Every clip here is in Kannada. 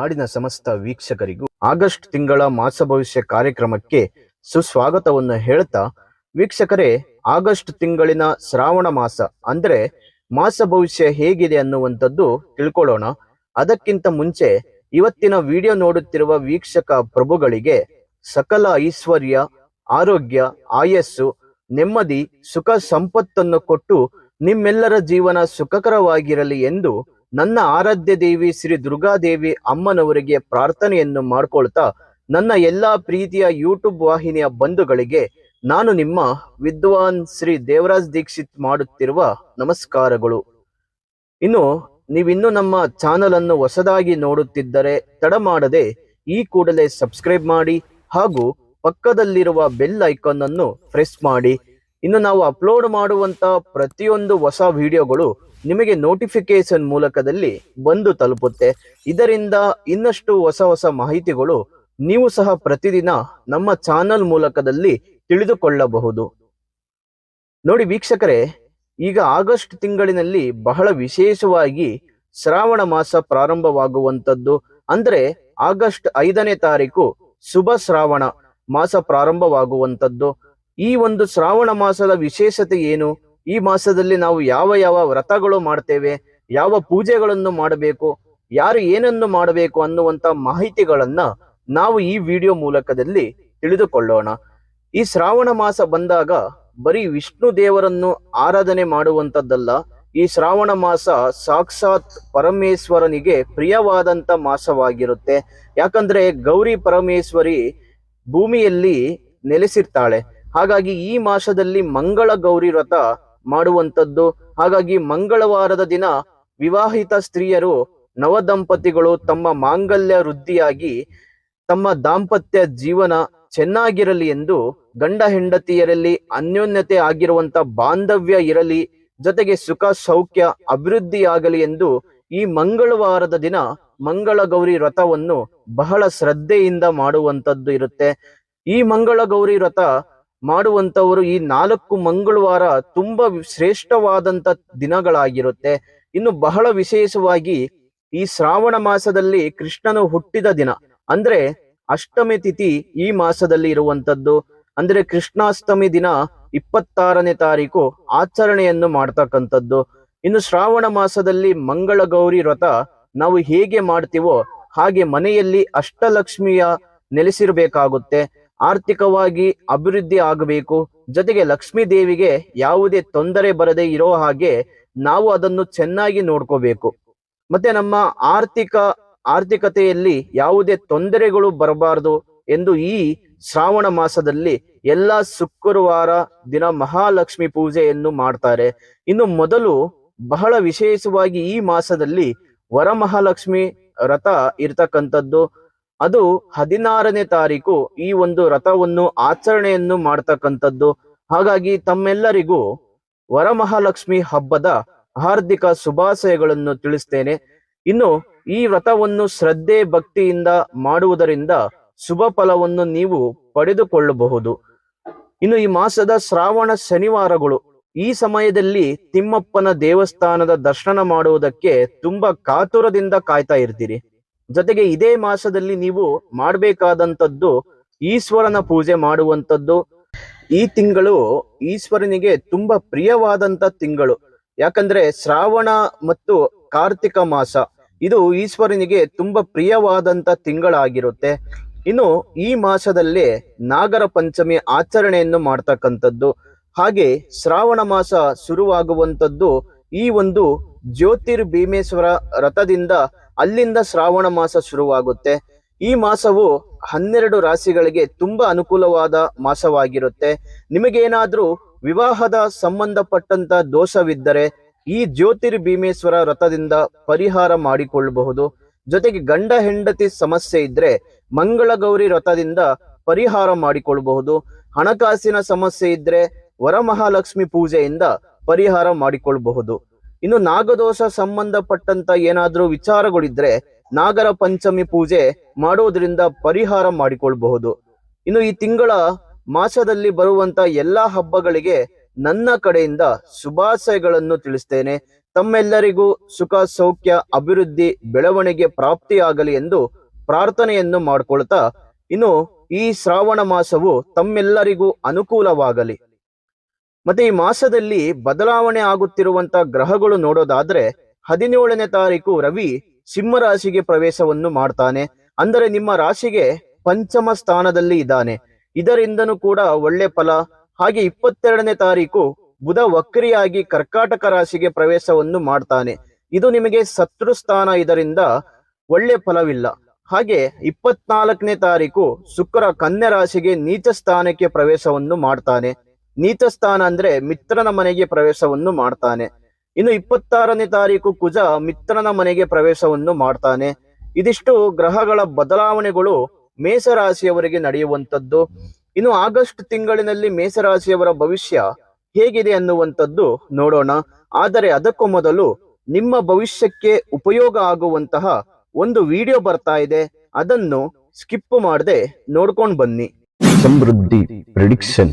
ನಾಡಿನ ಸಮಸ್ತ ವೀಕ್ಷಕರಿಗೂ ಆಗಸ್ಟ್ ತಿಂಗಳ ಮಾಸ ಭವಿಷ್ಯ ಕಾರ್ಯಕ್ರಮಕ್ಕೆ ಸುಸ್ವಾಗತವನ್ನು ಹೇಳ್ತಾ, ವೀಕ್ಷಕರೇ, ಆಗಸ್ಟ್ ತಿಂಗಳಿನ ಶ್ರಾವಣ ಮಾಸ ಅಂದ್ರೆ ಮಾಸ ಭವಿಷ್ಯ ಹೇಗಿದೆ ಅನ್ನುವಂಥದ್ದು ತಿಳ್ಕೊಳ್ಳೋಣ. ಅದಕ್ಕಿಂತ ಮುಂಚೆ ಇವತ್ತಿನ ವಿಡಿಯೋ ನೋಡುತ್ತಿರುವ ವೀಕ್ಷಕ ಪ್ರಭುಗಳಿಗೆ ಸಕಲ ಐಶ್ವರ್ಯ, ಆರೋಗ್ಯ, ಆಯಸ್ಸು, ನೆಮ್ಮದಿ, ಸುಖ, ಸಂಪತ್ತನ್ನು ಕೊಟ್ಟು ನಿಮ್ಮೆಲ್ಲರ ಜೀವನ ಸುಖಕರವಾಗಿರಲಿ ಎಂದು ನನ್ನ ಆರಾಧ್ಯ ದೇವಿ ಶ್ರೀ ದುರ್ಗಾದೇವಿ ಅಮ್ಮನವರಿಗೆ ಪ್ರಾರ್ಥನೆಯನ್ನು ಮಾಡ್ಕೊಳ್ತಾ ನನ್ನ ಎಲ್ಲಾ ಪ್ರೀತಿಯ ಯೂಟ್ಯೂಬ್ ವಾಹಿನಿಯ ಬಂಧುಗಳಿಗೆ ನಾನು ನಿಮ್ಮ ವಿದ್ವಾನ್ ಶ್ರೀ ದೇವರಾಜ್ ದೀಕ್ಷಿತ್ ಮಾಡುತ್ತಿರುವ ನಮಸ್ಕಾರಗಳು. ಇನ್ನು ನೀವಿನ್ನು ನಮ್ಮ ಚಾನಲ್ ಅನ್ನು ಹೊಸದಾಗಿ ನೋಡುತ್ತಿದ್ದರೆ ತಡ ಮಾಡದೆ ಈ ಕೂಡಲೇ ಸಬ್ಸ್ಕ್ರೈಬ್ ಮಾಡಿ ಹಾಗೂ ಪಕ್ಕದಲ್ಲಿರುವ ಬೆಲ್ ಐಕಾನ್ ಅನ್ನು ಪ್ರೆಸ್ ಮಾಡಿ. ಇನ್ನು ನಾವು ಅಪ್ಲೋಡ್ ಮಾಡುವಂತ ಪ್ರತಿಯೊಂದು ಹೊಸ ವಿಡಿಯೋಗಳು ನಿಮಗೆ ನೋಟಿಫಿಕೇಶನ್ ಮೂಲಕದಲ್ಲಿ ಬಂದು ತಲುಪುತ್ತೆ. ಇದರಿಂದ ಇನ್ನಷ್ಟು ಹೊಸ ಹೊಸ ಮಾಹಿತಿಗಳು ನೀವು ಸಹ ಪ್ರತಿದಿನ ನಮ್ಮ ಚಾನಲ್ ಮೂಲಕದಲ್ಲಿ ತಿಳಿದುಕೊಳ್ಳಬಹುದು. ನೋಡಿ ವೀಕ್ಷಕರೇ, ಈಗ ಆಗಸ್ಟ್ ತಿಂಗಳಿನಲ್ಲಿ ಬಹಳ ವಿಶೇಷವಾಗಿ ಶ್ರಾವಣ ಮಾಸ ಪ್ರಾರಂಭವಾಗುವಂಥದ್ದು. ಅಂದ್ರೆ ಆಗಸ್ಟ್ ಐದನೇ ತಾರೀಕು ಶುಭ ಶ್ರಾವಣ ಮಾಸ ಪ್ರಾರಂಭವಾಗುವಂಥದ್ದು. ಈ ಒಂದು ಶ್ರಾವಣ ಮಾಸದ ವಿಶೇಷತೆ ಏನು? ಈ ಮಾಸದಲ್ಲಿ ನಾವು ಯಾವ ಯಾವ ವ್ರತಗಳು ಮಾಡ್ತೇವೆ, ಯಾವ ಪೂಜೆಗಳನ್ನು ಮಾಡಬೇಕು, ಯಾರು ಏನನ್ನು ಮಾಡಬೇಕು ಅನ್ನುವಂತ ಮಾಹಿತಿಗಳನ್ನ ನಾವು ಈ ವಿಡಿಯೋ ಮೂಲಕದಲ್ಲಿ ತಿಳಿದುಕೊಳ್ಳೋಣ. ಈ ಶ್ರಾವಣ ಮಾಸ ಬಂದಾಗ ಬರೀ ವಿಷ್ಣು ದೇವರನ್ನು ಆರಾಧನೆ ಮಾಡುವಂಥದ್ದಲ್ಲ ಈ ಶ್ರಾವಣ ಮಾಸ ಸಾಕ್ಷಾತ್ ಪರಮೇಶ್ವರನಿಗೆ ಪ್ರಿಯವಾದಂತ ಮಾಸವಾಗಿರುತ್ತೆ. ಯಾಕಂದ್ರೆ ಗೌರಿ ಪರಮೇಶ್ವರಿ ಭೂಮಿಯಲ್ಲಿ ನೆಲೆಸಿರ್ತಾಳೆ. ಹಾಗಾಗಿ ಈ ಮಾಸದಲ್ಲಿ ಮಂಗಳ ಗೌರಿ ವ್ರತ ಮಾಡುವಂತದ್ದು ಹಾಗಾಗಿ ಮಂಗಳವಾರದ ದಿನ ವಿವಾಹಿತ ಸ್ತ್ರೀಯರು ನವದಂಪತಿಗಳು ತಮ್ಮ ಮಾಂಗಲ್ಯ ವೃದ್ಧಿಯಾಗಿ ತಮ್ಮ ದಾಂಪತ್ಯ ಜೀವನ ಚೆನ್ನಾಗಿರಲಿ ಎಂದು ಗಂಡ ಹೆಂಡತಿಯರಲ್ಲಿ ಅನ್ಯೋನ್ಯತೆ ಆಗಿರುವಂತ ಬಾಂಧವ್ಯ ಇರಲಿ, ಜೊತೆಗೆ ಸುಖ, ಸೌಖ್ಯ, ಅಭಿವೃದ್ಧಿಯಾಗಲಿ ಎಂದು ಈ ಮಂಗಳವಾರದ ದಿನ ಮಂಗಳ ಗೌರಿ ವ್ರತವನ್ನು ಬಹಳ ಶ್ರದ್ಧೆಯಿಂದ ಮಾಡುವಂತದ್ದು ಇರುತ್ತೆ. ಈ ಮಂಗಳ ಗೌರಿ ವ್ರತ ಮಾಡುವಂತವರು ಈ ನಾಲ್ಕು ಮಂಗಳವಾರ ತುಂಬಾ ಶ್ರೇಷ್ಠವಾದಂತ ದಿನಗಳಾಗಿರುತ್ತೆ. ಇನ್ನು ಬಹಳ ವಿಶೇಷವಾಗಿ ಈ ಶ್ರಾವಣ ಮಾಸದಲ್ಲಿ ಕೃಷ್ಣನು ಹುಟ್ಟಿದ ದಿನ. ಅಂದ್ರೆ ಅಷ್ಟಮಿ ತಿಥಿ ಈ ಮಾಸದಲ್ಲಿ ಇರುವಂತದ್ದು ಅಂದ್ರೆ ಕೃಷ್ಣಾಷ್ಟಮಿ ದಿನ ಇಪ್ಪತ್ತಾರನೇ ತಾರೀಕು ಆಚರಣೆಯನ್ನು ಮಾಡ್ತಕ್ಕಂಥದ್ದು. ಇನ್ನು ಶ್ರಾವಣ ಮಾಸದಲ್ಲಿ ಮಂಗಳ ಗೌರಿ ವ್ರತ ನಾವು ಹೇಗೆ ಮಾಡ್ತೀವೋ ಹಾಗೆ ಮನೆಯಲ್ಲಿ ಅಷ್ಟಲಕ್ಷ್ಮಿಯ ನೆಲೆಸಿರ್ಬೇಕಾಗುತ್ತೆ. ಆರ್ಥಿಕವಾಗಿ ಅಭಿವೃದ್ಧಿ ಆಗಬೇಕು. ಜೊತೆಗೆ ಲಕ್ಷ್ಮೀ ದೇವಿಗೆ ಯಾವುದೇ ತೊಂದರೆ ಬರದೇ ಇರೋ ಹಾಗೆ ನಾವು ಅದನ್ನು ಚೆನ್ನಾಗಿ ನೋಡ್ಕೋಬೇಕು. ಮತ್ತೆ ನಮ್ಮ ಆರ್ಥಿಕ, ಆರ್ಥಿಕತೆಯಲ್ಲಿ ಯಾವುದೇ ತೊಂದರೆಗಳು ಬರಬಾರದು ಎಂದು ಈ ಶ್ರಾವಣ ಮಾಸದಲ್ಲಿ ಎಲ್ಲ ಶುಕ್ರವಾರ ದಿನ ಮಹಾಲಕ್ಷ್ಮಿ ಪೂಜೆಯನ್ನು ಮಾಡ್ತಾರೆ. ಇನ್ನು ಮೊದಲು ಬಹಳ ವಿಶೇಷವಾಗಿ ಈ ಮಾಸದಲ್ಲಿ ವರಮಹಾಲಕ್ಷ್ಮಿ ರಥ ಇರ್ತಕ್ಕಂಥದ್ದು. ಅದು ಹದಿನಾರನೇ ತಾರೀಕು ಈ ಒಂದು ರಥವನ್ನು ಆಚರಣೆಯನ್ನು ಮಾಡ್ತಕ್ಕಂಥದ್ದು. ಹಾಗಾಗಿ ತಮ್ಮೆಲ್ಲರಿಗೂ ವರಮಹಾಲಕ್ಷ್ಮಿ ಹಬ್ಬದ ಹಾರ್ದಿಕ ಶುಭಾಶಯಗಳನ್ನು ತಿಳಿಸ್ತೇನೆ. ಇನ್ನು ಈ ವ್ರತವನ್ನು ಶ್ರದ್ಧೆ ಭಕ್ತಿಯಿಂದ ಮಾಡುವುದರಿಂದ ಶುಭ ಫಲವನ್ನು ನೀವು ಪಡೆದುಕೊಳ್ಳಬಹುದು. ಇನ್ನು ಈ ಮಾಸದ ಶ್ರಾವಣ ಶನಿವಾರಗಳು, ಈ ಸಮಯದಲ್ಲಿ ತಿಮ್ಮಪ್ಪನ ದೇವಸ್ಥಾನದ ದರ್ಶನ ಮಾಡುವುದಕ್ಕೆ ತುಂಬಾ ಕಾತುರದಿಂದ ಕಾಯ್ತಾ ಇರ್ತೀರಿ. ಜೊತೆಗೆ ಇದೇ ಮಾಸದಲ್ಲಿ ನೀವು ಮಾಡಬೇಕಾದಂಥದ್ದು ಈಶ್ವರನ ಪೂಜೆ ಮಾಡುವಂಥದ್ದು. ಈ ತಿಂಗಳು ಈಶ್ವರನಿಗೆ ತುಂಬಾ ಪ್ರಿಯವಾದಂತ ತಿಂಗಳು. ಯಾಕಂದ್ರೆ ಶ್ರಾವಣ ಮತ್ತು ಕಾರ್ತಿಕ ಮಾಸ ಇದು ಈಶ್ವರನಿಗೆ ತುಂಬಾ ಪ್ರಿಯವಾದಂತ ತಿಂಗಳಾಗಿರುತ್ತೆ. ಇನ್ನು ಈ ಮಾಸದಲ್ಲಿ ನಾಗರ ಪಂಚಮಿ ಆಚರಣೆಯನ್ನು ಮಾಡ್ತಕ್ಕಂಥದ್ದು. ಹಾಗೆ ಶ್ರಾವಣ ಮಾಸ ಶುರುವಾಗುವಂಥದ್ದು ಈ ಒಂದು ಜ್ಯೋತಿರ್ ಭೀಮೇಶ್ವರ ರಥದಿಂದ ಅಲ್ಲಿಂದ ಶ್ರಾವಣ ಮಾಸ ಶುರುವಾಗುತ್ತೆ. ಈ ಮಾಸವು ಹನ್ನೆರಡು ರಾಶಿಗಳಿಗೆ ತುಂಬಾ ಅನುಕೂಲವಾದ ಮಾಸವಾಗಿರುತ್ತೆ. ನಿಮಗೇನಾದ್ರೂ ವಿವಾಹದ ಸಂಬಂಧಪಟ್ಟಂತ ದೋಷವಿದ್ದರೆ ಈ ಜ್ಯೋತಿರ್ ಭೀಮೇಶ್ವರ ವ್ರತದಿಂದ ಪರಿಹಾರ ಮಾಡಿಕೊಳ್ಳಬಹುದು. ಜೊತೆಗೆ ಗಂಡ ಹೆಂಡತಿ ಸಮಸ್ಯೆ ಇದ್ರೆ ಮಂಗಳ ಗೌರಿ ವ್ರತದಿಂದ ಪರಿಹಾರ ಮಾಡಿಕೊಳ್ಳಬಹುದು. ಹಣಕಾಸಿನ ಸಮಸ್ಯೆ ಇದ್ರೆ ವರಮಹಾಲಕ್ಷ್ಮಿ ಪೂಜೆಯಿಂದ ಪರಿಹಾರ ಮಾಡಿಕೊಳ್ಳಬಹುದು. ಇನ್ನು ನಾಗದೋಷ ಸಂಬಂಧಪಟ್ಟಂತ ಏನಾದ್ರೂ ವಿಚಾರಗಳಿದ್ರೆ ನಾಗರ ಪಂಚಮಿ ಪೂಜೆ ಮಾಡೋದ್ರಿಂದ ಪರಿಹಾರ ಮಾಡಿಕೊಳ್ಬಹುದು. ಇನ್ನು ಈ ತಿಂಗಳ ಮಾಸದಲ್ಲಿ ಬರುವಂತ ಎಲ್ಲಾ ಹಬ್ಬಗಳಿಗೆ ನನ್ನ ಕಡೆಯಿಂದ ಶುಭಾಶಯಗಳನ್ನು ತಿಳಿಸ್ತೇನೆ. ತಮ್ಮೆಲ್ಲರಿಗೂ ಸುಖ, ಸೌಖ್ಯ, ಅಭಿವೃದ್ಧಿ, ಬೆಳವಣಿಗೆ ಪ್ರಾಪ್ತಿಯಾಗಲಿ ಎಂದು ಪ್ರಾರ್ಥನೆಯನ್ನು ಮಾಡಿಕೊಳ್ತಾ ಇನ್ನು ಈ ಶ್ರಾವಣ ಮಾಸವು ತಮ್ಮೆಲ್ಲರಿಗೂ ಅನುಕೂಲವಾಗಲಿ. ಮತ್ತೆ ಈ ಮಾಸದಲ್ಲಿ ಬದಲಾವಣೆ ಆಗುತ್ತಿರುವಂತ ಗ್ರಹಗಳು ನೋಡೋದಾದ್ರೆ ಹದಿನೇಳನೇ ತಾರೀಕು ರವಿ ಸಿಂಹ ರಾಶಿಗೆ ಪ್ರವೇಶವನ್ನು ಮಾಡ್ತಾನೆ. ಅಂದರೆ ನಿಮ್ಮ ರಾಶಿಗೆ ಪಂಚಮ ಸ್ಥಾನದಲ್ಲಿ ಇದ್ದಾನೆ. ಇದರಿಂದನೂ ಕೂಡ ಒಳ್ಳೆ ಫಲ. ಹಾಗೆ ಇಪ್ಪತ್ತೆರಡನೇ ತಾರೀಕು ಬುಧ ವಕ್ರಿಯಾಗಿ ಕರ್ಕಾಟಕ ರಾಶಿಗೆ ಪ್ರವೇಶವನ್ನು ಮಾಡ್ತಾನೆ. ಇದು ನಿಮಗೆ ಶತ್ರು ಸ್ಥಾನ ಇದರಿಂದ ಒಳ್ಳೆ ಫಲವಿಲ್ಲ. ಹಾಗೆ ಇಪ್ಪತ್ನಾಲ್ಕನೇ ತಾರೀಕು ಶುಕ್ರ ಕನ್ಯಾ ರಾಶಿಗೆ ನೀಚ ಸ್ಥಾನಕ್ಕೆ ಪ್ರವೇಶವನ್ನು ಮಾಡ್ತಾನೆ. ನೀಚ ಸ್ಥಾನ ಅಂದ್ರೆ ಮಿತ್ರನ ಮನೆಗೆ ಪ್ರವೇಶವನ್ನು ಮಾಡ್ತಾನೆ. ಇನ್ನು ಇಪ್ಪತ್ತಾರನೇ ತಾರೀಕು ಕುಜ ಮಿತ್ರನ ಮನೆಗೆ ಪ್ರವೇಶವನ್ನು ಮಾಡ್ತಾನೆ. ಇದಿಷ್ಟು ಗ್ರಹಗಳ ಬದಲಾವಣೆಗಳು ಮೇಷರಾಶಿಯವರಿಗೆ ನಡೆಯುವಂತದ್ದು ಇನ್ನು ಆಗಸ್ಟ್ ತಿಂಗಳಿನಲ್ಲಿ ಮೇಷರಾಶಿಯವರ ಭವಿಷ್ಯ ಹೇಗಿದೆ ಅನ್ನುವಂಥದ್ದು ನೋಡೋಣ. ಆದರೆ ಅದಕ್ಕೂ ಮೊದಲು ನಿಮ್ಮ ಭವಿಷ್ಯಕ್ಕೆ ಉಪಯೋಗ ಆಗುವಂತಹ ಒಂದು ವಿಡಿಯೋ ಬರ್ತಾ ಇದೆ. ಅದನ್ನು ಸ್ಕಿಪ್ ಮಾಡದೆ ನೋಡ್ಕೊಂಡು ಬನ್ನಿ. ಸಮೃದ್ಧಿ ಪ್ರಿಡಿಕ್ಷನ್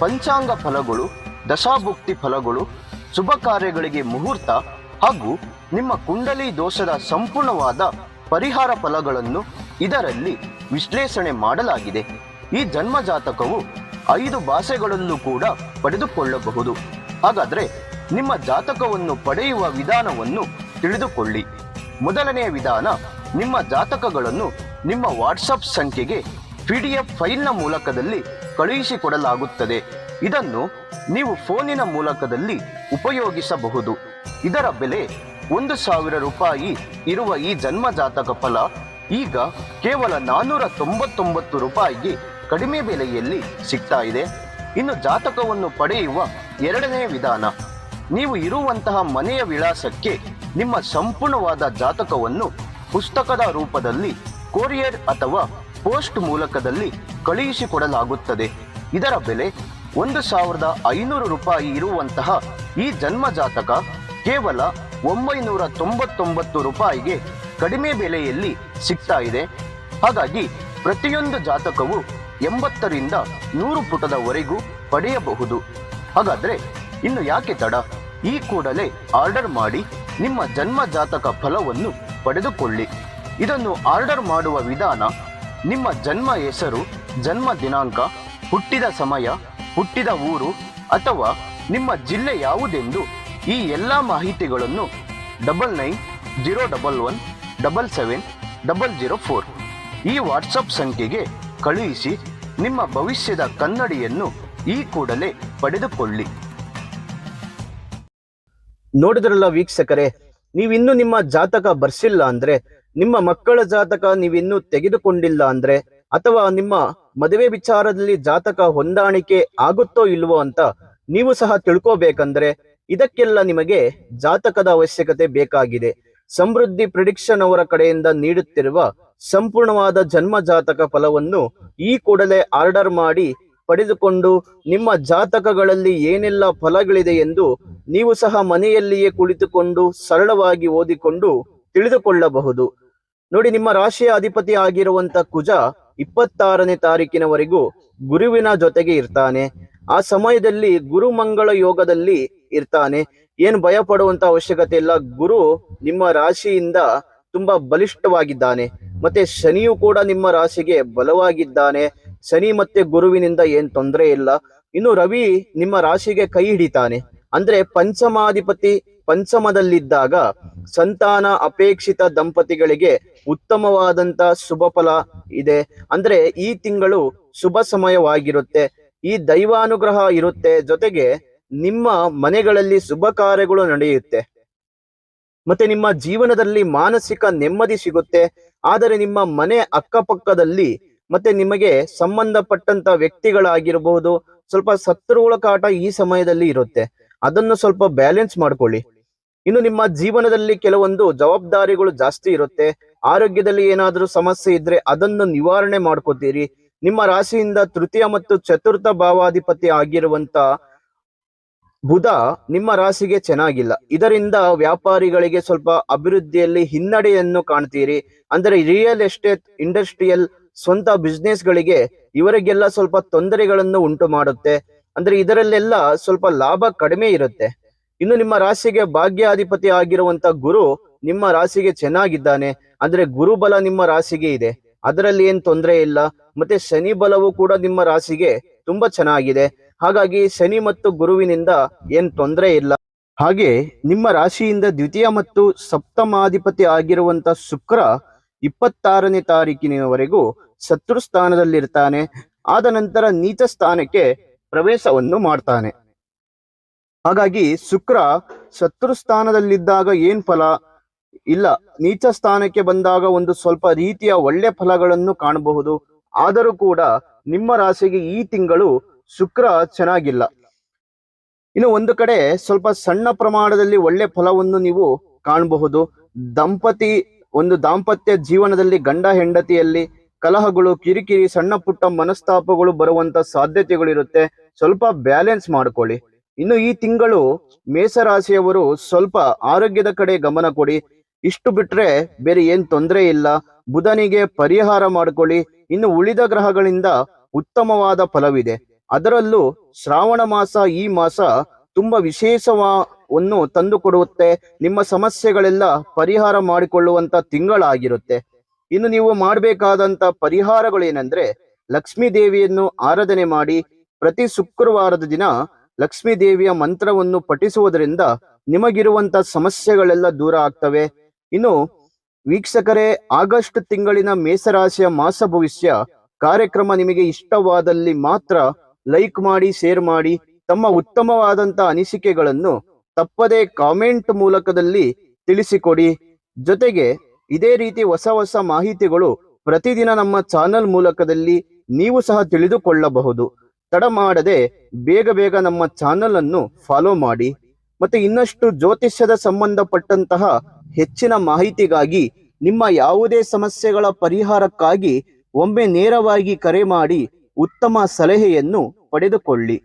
ಪಂಚಾಂಗ ಫಲಗಳು, ದಶಾಭುಕ್ತಿ ಫಲಗಳು, ಶುಭ ಕಾರ್ಯಗಳಿಗೆ ಮುಹೂರ್ತ ಹಾಗೂ ನಿಮ್ಮ ಕುಂಡಲಿ ದೋಷದ ಸಂಪೂರ್ಣವಾದ ಪರಿಹಾರ ಫಲಗಳನ್ನು ಇದರಲ್ಲಿ ವಿಶ್ಲೇಷಣೆ ಮಾಡಲಾಗಿದೆ. ಈ ಜನ್ಮ ಜಾತಕವು ಐದು ಭಾಷೆಗಳಲ್ಲೂ ಕೂಡ ಪಡೆದುಕೊಳ್ಳಬಹುದು. ಹಾಗಾದ್ರೆ ನಿಮ್ಮ ಜಾತಕವನ್ನು ಪಡೆಯುವ ವಿಧಾನವನ್ನು ತಿಳಿದುಕೊಳ್ಳಿ. ಮೊದಲನೆಯ ವಿಧಾನ, ನಿಮ್ಮ ಜಾತಕಗಳನ್ನು ನಿಮ್ಮ ವಾಟ್ಸಪ್ ಸಂಖ್ಯೆಗೆ ಪಿಡಿಎಫ್ ಫೈಲ್ನ ಮೂಲಕದಲ್ಲಿ ಕಳುಹಿಸಿಕೊಡಲಾಗುತ್ತದೆ. ಇದನ್ನು ನೀವು ಫೋನಿನ ಮೂಲಕದಲ್ಲಿ ಉಪಯೋಗಿಸಬಹುದು. ಇದರ ಬೆಲೆ ಒಂದು ಸಾವಿರ ರೂಪಾಯಿ ಇರುವ ಈ ಜನ್ಮ ಜಾತಕ ಫಲ ಈಗ ಕೇವಲ ನಾನ್ನೂರ ತೊಂಬತ್ತೊಂಬತ್ತು ರೂಪಾಯಿಗೆ ಕಡಿಮೆ ಬೆಲೆಯಲ್ಲಿ ಸಿಗ್ತಾ ಇದೆ. ಇನ್ನು ಜಾತಕವನ್ನು ಪಡೆಯುವ ಎರಡನೇ ವಿಧಾನ, ನೀವು ಇರುವಂತಹ ಮನೆಯ ವಿಳಾಸಕ್ಕೆ ನಿಮ್ಮ ಸಂಪೂರ್ಣವಾದ ಜಾತಕವನ್ನು ಪುಸ್ತಕದ ರೂಪದಲ್ಲಿ ಕೊರಿಯರ್ ಅಥವಾ ಪೋಸ್ಟ್ ಮೂಲಕದಲ್ಲಿ ಕಳುಹಿಸಿಕೊಡಲಾಗುತ್ತದೆ. ಇದರ ಬೆಲೆ ಒಂದು ಸಾವಿರದ ಐನೂರು ರೂಪಾಯಿ ಇರುವಂತಹ ಈ ಜನ್ಮ ಜಾತಕ ಕೇವಲ ಒಂಬೈನೂರ ತೊಂಬತ್ತೊಂಬತ್ತು ರೂಪಾಯಿಗೆ ಕಡಿಮೆ ಬೆಲೆಯಲ್ಲಿ ಸಿಗ್ತಾ ಇದೆ. ಹಾಗಾಗಿ ಪ್ರತಿಯೊಂದು ಜಾತಕವು ಎಂಬತ್ತರಿಂದ ನೂರು ಪುಟದವರೆಗೂ ಪಡೆಯಬಹುದು. ಹಾಗಾದ್ರೆ ಇನ್ನು ಯಾಕೆ ತಡ? ಈ ಕೂಡಲೇ ಆರ್ಡರ್ ಮಾಡಿ ನಿಮ್ಮ ಜನ್ಮ ಜಾತಕ ಫಲವನ್ನು ಪಡೆದುಕೊಳ್ಳಿ. ಇದನ್ನು ಆರ್ಡರ್ ಮಾಡುವ ವಿಧಾನ ನಿಮ್ಮ ಜನ್ಮ ಹೆಸರು, ಜನ್ಮ ದಿನಾಂಕ, ಹುಟ್ಟಿದ ಸಮಯ, ಹುಟ್ಟಿದ ಊರು ಅಥವಾ ನಿಮ್ಮ ಜಿಲ್ಲೆ ಯಾವುದೆಂದು ಈ ಎಲ್ಲ ಮಾಹಿತಿಗಳನ್ನು double nine zero double one double seven double zero four ಈ ವಾಟ್ಸಪ್ ಸಂಖ್ಯೆಗೆ ಕಳುಹಿಸಿ ನಿಮ್ಮ ಭವಿಷ್ಯದ ಕನ್ನಡಿಯನ್ನು ಈ ಕೂಡಲೇ ಪಡೆದುಕೊಳ್ಳಿ. ನೋಡಿದ್ರಲ್ಲ ವೀಕ್ಷಕರೇ, ನೀವಿನ್ನೂ ನಿಮ್ಮ ಜಾತಕ ಬರ್ಸಿಲ್ಲ ಅಂದ್ರೆ ನಿಮ್ಮ ಮಕ್ಕಳ ಜಾತಕ ನೀವಿನ್ನೂ ತೆಗೆದುಕೊಂಡಿಲ್ಲ ಅಂದ್ರೆ, ಅಥವಾ ನಿಮ್ಮ ಮದುವೆ ವಿಚಾರದಲ್ಲಿ ಜಾತಕ ಹೊಂದಾಣಿಕೆ ಆಗುತ್ತೋ ಇಲ್ವೋ ಅಂತ ನೀವು ಸಹ ತಿಳ್ಕೋಬೇಕಂದ್ರೆ, ಇದಕ್ಕೆಲ್ಲ ನಿಮಗೆ ಜಾತಕದ ಅವಶ್ಯಕತೆ ಬೇಕಾಗಿದೆ. ಸಮೃದ್ಧಿ ಪ್ರಿಡಿಕ್ಷನ್ ಅವರ ಕಡೆಯಿಂದ ನೀಡುತ್ತಿರುವ ಸಂಪೂರ್ಣವಾದ ಜನ್ಮ ಜಾತಕ ಫಲವನ್ನು ಈ ಕೂಡಲೇ ಆರ್ಡರ್ ಮಾಡಿ ಪಡೆದುಕೊಂಡು ನಿಮ್ಮ ಜಾತಕಗಳಲ್ಲಿ ಏನೆಲ್ಲ ಫಲಗಳಿದೆ ಎಂದು ನೀವು ಸಹ ಮನೆಯಲ್ಲಿಯೇ ಕುಳಿತುಕೊಂಡು ಸರಳವಾಗಿ ಓದಿಕೊಂಡು ತಿಳಿದುಕೊಳ್ಳಬಹುದು. ನೋಡಿ, ನಿಮ್ಮ ರಾಶಿಯ ಅಧಿಪತಿ ಆಗಿರುವಂತ ಕುಜ ಇಪ್ಪತ್ತಾರನೇ ತಾರೀಕಿನವರೆಗೂ ಗುರುವಿನ ಜೊತೆಗೆ ಇರ್ತಾನೆ. ಆ ಸಮಯದಲ್ಲಿ ಗುರು ಮಂಗಳ ಯೋಗದಲ್ಲಿ ಇರ್ತಾನೆ. ಏನು ಭಯ ಪಡುವಂತ ಅವಶ್ಯಕತೆ ಇಲ್ಲ. ಗುರು ನಿಮ್ಮ ರಾಶಿಯಿಂದ ತುಂಬಾ ಬಲಿಷ್ಠವಾಗಿದ್ದಾನೆ. ಮತ್ತೆ ಶನಿಯು ಕೂಡ ನಿಮ್ಮ ರಾಶಿಗೆ ಬಲವಾಗಿದ್ದಾನೆ. ಶನಿ ಮತ್ತೆ ಗುರುವಿನಿಂದ ಏನ್ ತೊಂದರೆ ಇಲ್ಲ. ಇನ್ನು ರವಿ ನಿಮ್ಮ ರಾಶಿಗೆ ಕೈ ಹಿಡಿತಾನೆ. ಅಂದ್ರೆ ಪಂಚಮಾಧಿಪತಿ ಪಂಚಮದಲ್ಲಿದ್ದಾಗ ಸಂತಾನ ಅಪೇಕ್ಷಿತ ದಂಪತಿಗಳಿಗೆ ಉತ್ತಮವಾದಂತ ಶುಭ ಫಲ ಇದೆ. ಅಂದ್ರೆ ಈ ತಿಂಗಳು ಶುಭ ಸಮಯವಾಗಿರುತ್ತೆ. ಈ ದೈವಾನುಗ್ರಹ ಇರುತ್ತೆ. ಜೊತೆಗೆ ನಿಮ್ಮ ಮನೆಗಳಲ್ಲಿ ಶುಭ ಕಾರ್ಯಗಳು ನಡೆಯುತ್ತೆ. ಮತ್ತೆ ನಿಮ್ಮ ಜೀವನದಲ್ಲಿ ಮಾನಸಿಕ ನೆಮ್ಮದಿ ಸಿಗುತ್ತೆ. ಆದರೆ ನಿಮ್ಮ ಮನೆ ಅಕ್ಕಪಕ್ಕದಲ್ಲಿ ಮತ್ತೆ ನಿಮಗೆ ಸಂಬಂಧಪಟ್ಟಂತ ವ್ಯಕ್ತಿಗಳಾಗಿರಬಹುದು ಸ್ವಲ್ಪ ಶತ್ರುಗಳ ಕಾಟ ಈ ಸಮಯದಲ್ಲಿ ಇರುತ್ತೆ. ಅದನ್ನು ಸ್ವಲ್ಪ ಬ್ಯಾಲೆನ್ಸ್ ಮಾಡ್ಕೊಳ್ಳಿ. ಇನ್ನು ನಿಮ್ಮ ಜೀವನದಲ್ಲಿ ಕೆಲವೊಂದು ಜವಾಬ್ದಾರಿಗಳು ಜಾಸ್ತಿ ಇರುತ್ತೆ. ಆರೋಗ್ಯದಲ್ಲಿ ಏನಾದರೂ ಸಮಸ್ಯೆ ಇದ್ರೆ ಅದನ್ನು ನಿವಾರಣೆ ಮಾಡ್ಕೋತೀರಿ. ನಿಮ್ಮ ರಾಶಿಯಿಂದ ತೃತೀಯ ಮತ್ತು ಚತುರ್ಥ ಭಾವಾಧಿಪತಿ ಆಗಿರುವಂತ ಬುಧ ನಿಮ್ಮ ರಾಶಿಗೆ ಚೆನ್ನಾಗಿಲ್ಲ. ಇದರಿಂದ ವ್ಯಾಪಾರಿಗಳಿಗೆ ಸ್ವಲ್ಪ ಅಭಿವೃದ್ಧಿಯಲ್ಲಿ ಹಿನ್ನಡೆಯನ್ನು ಕಾಣ್ತೀರಿ. ಅಂದರೆ ರಿಯಲ್ ಎಸ್ಟೇಟ್ ಇಂಡಸ್ಟ್ರಿಯಲ್ ಸ್ವಂತ ಬಿಸ್ನೆಸ್ ಗಳಿಗೆ ಇವರಿಗೆಲ್ಲ ಸ್ವಲ್ಪ ತೊಂದರೆಗಳನ್ನು ಉಂಟು ಮಾಡುತ್ತೆ ಅಂದ್ರೆ ಇದರಲ್ಲೆಲ್ಲ ಸ್ವಲ್ಪ ಲಾಭ ಕಡಿಮೆ ಇರುತ್ತೆ. ಇನ್ನು ನಿಮ್ಮ ರಾಶಿಗೆ ಭಾಗ್ಯಾಧಿಪತಿ ಆಗಿರುವಂತ ಗುರು ನಿಮ್ಮ ರಾಶಿಗೆ ಚೆನ್ನಾಗಿದ್ದಾನೆ. ಅಂದ್ರೆ ಗುರುಬಲ ನಿಮ್ಮ ರಾಶಿಗೆ ಇದೆ. ಅದರಲ್ಲಿ ಏನ್ ತೊಂದರೆ ಇಲ್ಲ. ಮತ್ತೆ ಶನಿ ಬಲವು ಕೂಡ ನಿಮ್ಮ ರಾಶಿಗೆ ತುಂಬಾ ಚೆನ್ನಾಗಿದೆ. ಹಾಗಾಗಿ ಶನಿ ಮತ್ತು ಗುರುವಿನಿಂದ ಏನ್ ತೊಂದರೆ ಇಲ್ಲ. ಹಾಗೆ ನಿಮ್ಮ ರಾಶಿಯಿಂದ ದ್ವಿತೀಯ ಮತ್ತು ಸಪ್ತಮಾಧಿಪತಿ ಆಗಿರುವಂತ ಶುಕ್ರ ಇಪ್ಪತ್ತಾರನೇ ತಾರೀಕಿನವರೆಗೂ ಶತ್ರು ಸ್ಥಾನದಲ್ಲಿರ್ತಾನೆ. ಆದ ನಂತರ ನೀಚ ಸ್ಥಾನಕ್ಕೆ ಪ್ರವೇಶವನ್ನು ಮಾಡ್ತಾನೆ. ಹಾಗಾಗಿ ಶುಕ್ರ ಶತ್ರು ಸ್ಥಾನದಲ್ಲಿದ್ದಾಗ ಏನ್ ಫಲ? ಇಲ್ಲ, ನೀಚ ಸ್ಥಾನಕ್ಕೆ ಬಂದಾಗ ಒಂದು ಸ್ವಲ್ಪ ರೀತಿಯ ಒಳ್ಳೆ ಫಲಗಳನ್ನು ಕಾಣಬಹುದು. ಆದರೂ ಕೂಡ ನಿಮ್ಮ ರಾಶಿಗೆ ಈ ತಿಂಗಳು ಶುಕ್ರ ಚೆನ್ನಾಗಿಲ್ಲ. ಇನ್ನು ಒಂದು ಕಡೆ ಸ್ವಲ್ಪ ಸಣ್ಣ ಪ್ರಮಾಣದಲ್ಲಿ ಒಳ್ಳೆ ಫಲವನ್ನು ನೀವು ಕಾಣಬಹುದು. ದಂಪತಿ, ಒಂದು ದಾಂಪತ್ಯ ಜೀವನದಲ್ಲಿ ಗಂಡ ಹೆಂಡತಿಯಲ್ಲಿ ಕಲಹಗಳು, ಕಿರಿಕಿರಿ, ಸಣ್ಣ ಪುಟ್ಟ ಮನಸ್ತಾಪಗಳು ಬರುವಂತ ಸಾಧ್ಯತೆಗಳಿರುತ್ತೆ. ಸ್ವಲ್ಪ ಬ್ಯಾಲೆನ್ಸ್ ಮಾಡ್ಕೊಳ್ಳಿ. ಇನ್ನು ಈ ತಿಂಗಳು ಮೇಷರಾಶಿಯವರು ಸ್ವಲ್ಪ ಆರೋಗ್ಯದ ಕಡೆ ಗಮನ ಕೊಡಿ. ಇಷ್ಟು ಬಿಟ್ರೆ ಬೇರೆ ಏನ್ ತೊಂದರೆ ಇಲ್ಲ. ಬುಧನಿಗೆ ಪರಿಹಾರ ಮಾಡ್ಕೊಳ್ಳಿ. ಇನ್ನು ಉಳಿದ ಗ್ರಹಗಳಿಂದ ಉತ್ತಮವಾದ ಫಲವಿದೆ. ಅದರಲ್ಲೂ ಶ್ರಾವಣ ಮಾಸ ಈ ಮಾಸ ತುಂಬಾ ವಿಶೇಷವನ್ನು ತಂದು ಕೊಡುತ್ತೆ ನಿಮ್ಮ ಸಮಸ್ಯೆಗಳೆಲ್ಲ ಪರಿಹಾರ ಮಾಡಿಕೊಳ್ಳುವಂತ ತಿಂಗಳಾಗಿರುತ್ತೆ. ಇನ್ನು ನೀವು ಮಾಡಬೇಕಾದಂತ ಪರಿಹಾರಗಳೇನೆಂದ್ರೆ ಲಕ್ಷ್ಮೀ ದೇವಿಯನ್ನು ಆರಾಧನೆ ಮಾಡಿ. ಪ್ರತಿ ಶುಕ್ರವಾರದ ದಿನ ಲಕ್ಷ್ಮೀ ದೇವಿಯ ಮಂತ್ರವನ್ನು ಪಠಿಸುವುದರಿಂದ ನಿಮಗಿರುವಂತ ಸಮಸ್ಯೆಗಳೆಲ್ಲ ದೂರ ಆಗ್ತವೆ. ಇನ್ನು ವೀಕ್ಷಕರೇ, ಆಗಸ್ಟ್ ತಿಂಗಳಿನ ಮೇಷರಾಶಿಯ ಮಾಸ ಭವಿಷ್ಯ ಕಾರ್ಯಕ್ರಮ ನಿಮಗೆ ಇಷ್ಟವಾದಲ್ಲಿ ಮಾತ್ರ ಲೈಕ್ ಮಾಡಿ, ಶೇರ್ ಮಾಡಿ, ತಮ್ಮ ಉತ್ತಮವಾದಂತ ಅನಿಸಿಕೆಗಳನ್ನು ತಪ್ಪದೇ ಕಾಮೆಂಟ್ ಮೂಲಕದಲ್ಲಿ ತಿಳಿಸಿಕೊಡಿ. ಜೊತೆಗೆ ಇದೇ ರೀತಿ ಹೊಸ ಹೊಸ ಮಾಹಿತಿಗಳು ಪ್ರತಿದಿನ ನಮ್ಮ ಚಾನೆಲ್ ಮೂಲಕದಲ್ಲಿ ನೀವು ಸಹ ತಿಳಿದುಕೊಳ್ಳಬಹುದು. ತಡ ಮಾಡದೆ ಬೇಗ ಬೇಗ ನಮ್ಮ ಚಾನಲ್ ಅನ್ನು ಫಾಲೋ ಮಾಡಿ. ಮತ್ತೆ ಇನ್ನಷ್ಟು ಜ್ಯೋತಿಷ್ಯದ ಸಂಬಂಧಪಟ್ಟಂತಹ ಹೆಚ್ಚಿನ ಮಾಹಿತಿಗಾಗಿ ನಿಮ್ಮ ಯಾವುದೇ ಸಮಸ್ಯೆಗಳ ಪರಿಹಾರಕ್ಕಾಗಿ ಒಮ್ಮೆ ನೇರವಾಗಿ ಕರೆ ಮಾಡಿ ಉತ್ತಮ ಸಲಹೆಯನ್ನು ಪಡೆದುಕೊಳ್ಳಿ.